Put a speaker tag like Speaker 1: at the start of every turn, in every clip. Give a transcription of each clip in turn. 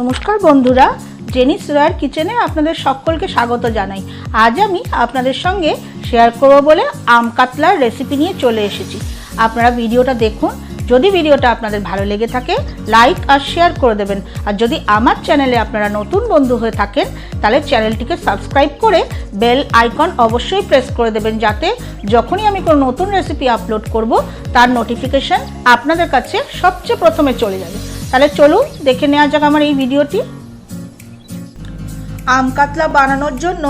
Speaker 1: নমস্কার বন্ধুরা, জেনিস রয়ার কিচেনে আপনাদের সকলকে স্বাগত জানাই। আজ আমি আপনাদের সঙ্গে শেয়ার করব বলে আম কাতলার রেসিপি নিয়ে চলে এসেছি। আপনারা ভিডিওটা দেখুন, যদি ভিডিওটা আপনাদের ভালো লেগে থাকে লাইক আর শেয়ার করে দেবেন। আর যদি আমার চ্যানেলে আপনারা নতুন বন্ধু হয়ে থাকেন, তাহলে চ্যানেলটিকে সাবস্ক্রাইব করে বেল আইকন অবশ্যই প্রেস করে দেবেন যাতে যখনই আমি কোনো নতুন রেসিপি আপলোড করব, তার নোটিফিকেশান আপনাদের কাছে সবচেয়ে প্রথমে চলে যাবে। তাহলে চলুন, দেখে নেওয়া যাক আমার এই ভিডিওটি। আম কাতলা বানানোর জন্য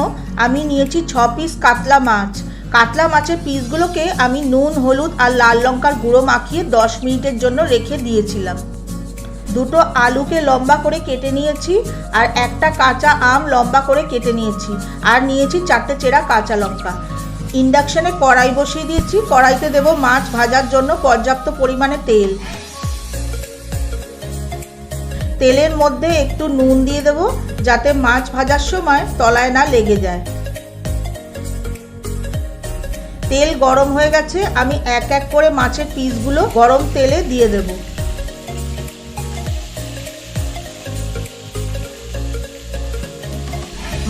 Speaker 1: আমি নিয়েছি ছ পিস কাতলা মাছ। কাতলা মাছের পিসগুলোকে আমি নুন, হলুদ আর লাল লঙ্কার গুঁড়ো মাখিয়ে দশ মিনিটের জন্য রেখে দিয়েছিলাম। দুটো আলুকে লম্বা করে কেটে নিয়েছি আর একটা কাঁচা আম লম্বা করে কেটে নিয়েছি আর নিয়েছি চারটে চেরা কাঁচা লঙ্কা। ইন্ডাকশানে কড়াই বসিয়ে দিয়েছি। কড়াইতে দেব মাছ ভাজার জন্য পর্যাপ্ত পরিমাণে তেল। তেলের মধ্যে একটু নুন দিয়ে দেব, যাতে মাছ ভাজার সময় তলায় না লেগে যায়। তেল গরম হয়ে গেছে, আমি এক এক করে মাছের পিসগুলো গরম তেলে দিয়ে দেব।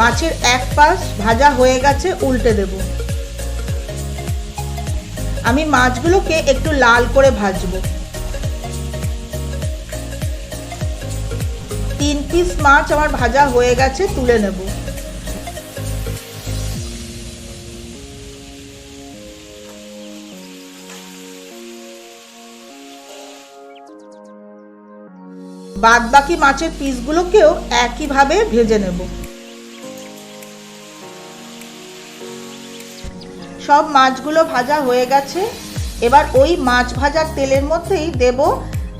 Speaker 1: মাছের এক পাশ ভাজা হয়ে গেছে, উল্টে দেব। আমি মাছগুলোকে একটু লাল করে ভাজবো। তিন পিস মাছ আমার ভাজা হয়ে গেছে, তুলে নেব। বাদ বাকি মাছের পিসগুলোকেও একইভাবে ভেজে নেব। সব মাছগুলো ভাজা হয়ে গেছে। এবার ওই মাছ ভাজার তেলের মধ্যেই দেব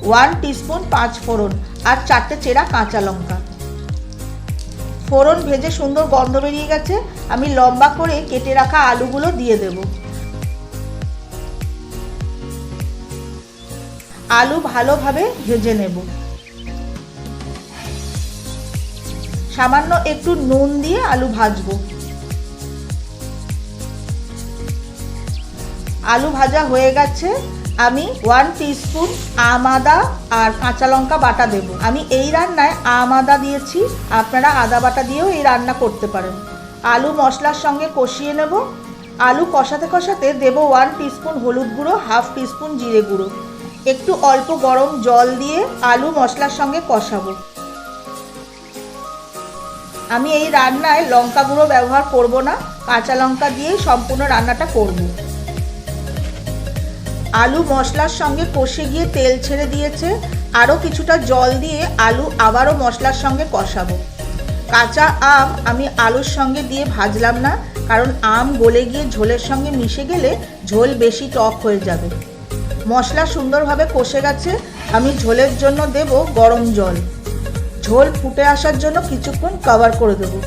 Speaker 1: ওয়ান টিস্পুন পাঁচ ফোড়ন আর চারটে চেরা কাঁচা লঙ্কা। ফোড়ন ভেজে সুন্দর গন্ধ বেরিয়ে গেছে, আমি লম্বা করে কেটে রাখা আলুগুলো দিয়ে দেব। আলু ভালোভাবে ভেজে নেব। সামান্য একটু নুন দিয়ে আলু ভাজবো। আলু ভাজা হয়ে গেছে আমি ওয়ান টিস্পুন আম আদা আর কাঁচা লঙ্কা বাটা দেব। আমি এই রান্নায় আম আদা দিয়েছি, আপনারা আদা বাটা দিয়েও এই রান্না করতে পারেন। আলু মশলার সঙ্গে কষিয়ে নেব। আলু কষাতে কষাতে দেব ওয়ান টিস্পুন হলুদ গুঁড়ো হাফ টিস্পুন জিরে গুঁড়ো। একটু অল্প গরম জল দিয়ে আলু মশলার সঙ্গে কষাবো। আমি এই রান্নায় লঙ্কা গুঁড়ো ব্যবহার করব না, কাঁচা লঙ্কা দিয়েই সম্পূর্ণ রান্নাটা করব। আলু মশলার সঙ্গে কষে গিয়ে তেল ছেড়ে দিয়েছে। আরও কিছুটা জল দিয়ে আলু আবারও মশলার সঙ্গে কষাবো। কাঁচা আম আমি আলুর সঙ্গে দিয়ে ভাজলাম না, কারণ আম গলে গিয়ে ঝোলের সঙ্গে মিশে গেলে ঝোল বেশি টক হয়ে যাবে। মশলা সুন্দরভাবে কষে গেছে, আমি ঝোলের জন্য দেব গরম জল। ঝোল ফুটে আসার জন্য কিছুক্ষণ কভার করে দেবো।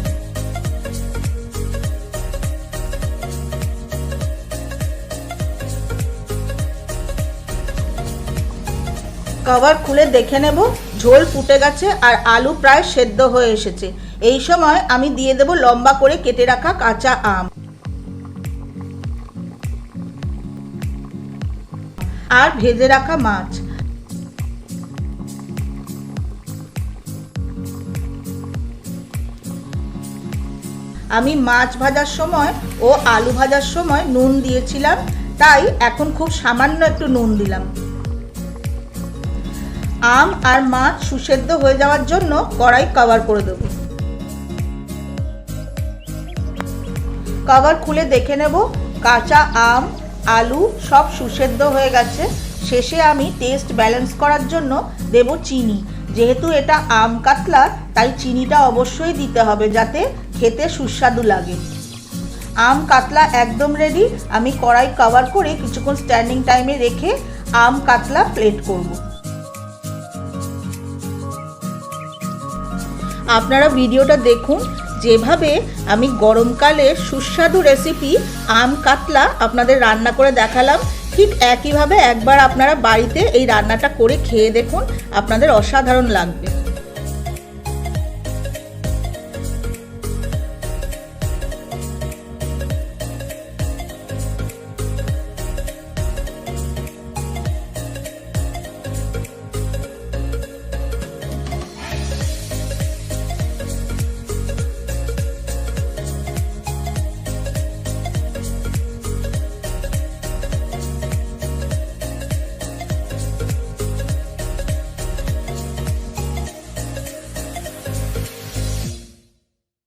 Speaker 1: কভার খুলে দেখে নেব, ঝোল ফুটে গেছে আর আলু প্রায় সেদ্ধ হয়ে এসেছে। এই সময় আমি দিয়ে দেব লম্বা করে কেটে রাখা কাঁচা আম। আর ভেজে রাখা মাছ। আমি মাছ ভাজার সময় ও আলু ভাজার সময় নুন দিয়েছিলাম, তাই এখন খুব সামান্য একটু নুন দিলাম। আম আর মাছ সুসেদ্ধ হয়ে যাওয়ার জন্য কড়াই কভার করে দেব। কভার খুলে দেখে নেব, কাঁচা আম, আলু সব সুসেদ্ধ হয়ে গেছে। শেষে আমি টেস্ট ব্যালেন্স করার জন্য দেব চিনি। যেহেতু এটা আম কাতলা, তাই চিনিটা অবশ্যই দিতে হবে যাতে খেতে সুস্বাদু লাগে। আম কাতলা একদম রেডি আমি কড়াই কভার করে কিছুক্ষণ স্ট্যান্ডিং টাইমে রেখে আম কাতলা প্লেট করব। আপনারা ভিডিওটা দেখুন। যেভাবে আমি গরমকালে সুস্বাদু রেসিপি আম কাতলা আপনাদের রান্না করে দেখালাম, ঠিক একইভাবে একবার আপনারা বাড়িতে এই রান্নাটা করে খেয়ে দেখুন, আপনাদের অসাধারণ লাগবে।